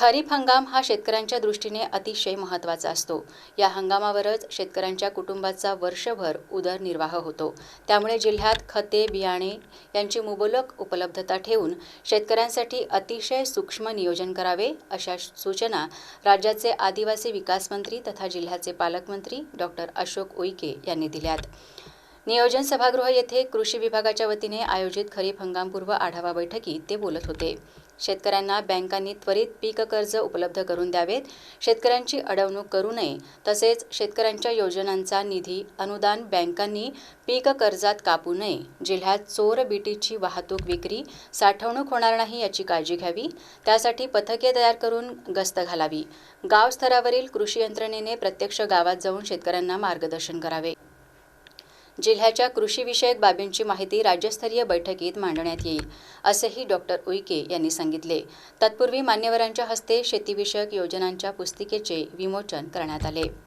खरीप हंगाम हा शेतकऱ्यांच्या दृष्टीने अतिशय महत्त्वाचा असतो. या हंगामावरच शेतकऱ्यांच्या कुटुंबाचा वर्षभर उदरनिर्वाह होतो. त्यामुळे जिल्ह्यात खते बियाणे यांची मुबलक उपलब्धता ठेवून शेतकऱ्यांसाठी अतिशय सूक्ष्म नियोजन करावे अशा सूचना राज्याचे आदिवासी विकास मंत्री तथा जिल्ह्याचे पालकमंत्री डॉक्टर अशोक उईके यांनी दिल्यात. नियोजन सभागृह येथे कृषी विभागाच्या वतीने आयोजित खरीप हंगामपूर्व आढावा बैठकीत ते बोलत होते. शेतकऱ्यांना बँकांनी त्वरित पीक कर्ज उपलब्ध करून द्यावेत. शेतकऱ्यांची अडवणूक करू नये. तसेच शेतकऱ्यांच्या योजनांचा निधी अनुदान बँकांनी पीक कर्जात कापू नये. जिल्ह्यात चोर बीटीची वाहतूक विक्री साठवणूक होणार नाही याची काळजी घ्यावी. त्यासाठी पथके तयार करून गस्त घालावी. गाव स्तरावरील कृषी यंत्रणेने प्रत्यक्ष गावात जाऊन शेतकऱ्यांना मार्गदर्शन करावे. जिल्ह्याच्या कृषीविषयक बाबींची माहिती राज्यस्तरीय बैठकीत मांडण्यात येईल असेही डॉक्टर उईके यांनी सांगितले. तत्पूर्वी मान्यवरांच्या हस्ते शेतीविषयक योजनांच्या पुस्तिकेचे विमोचन करण्यात आले.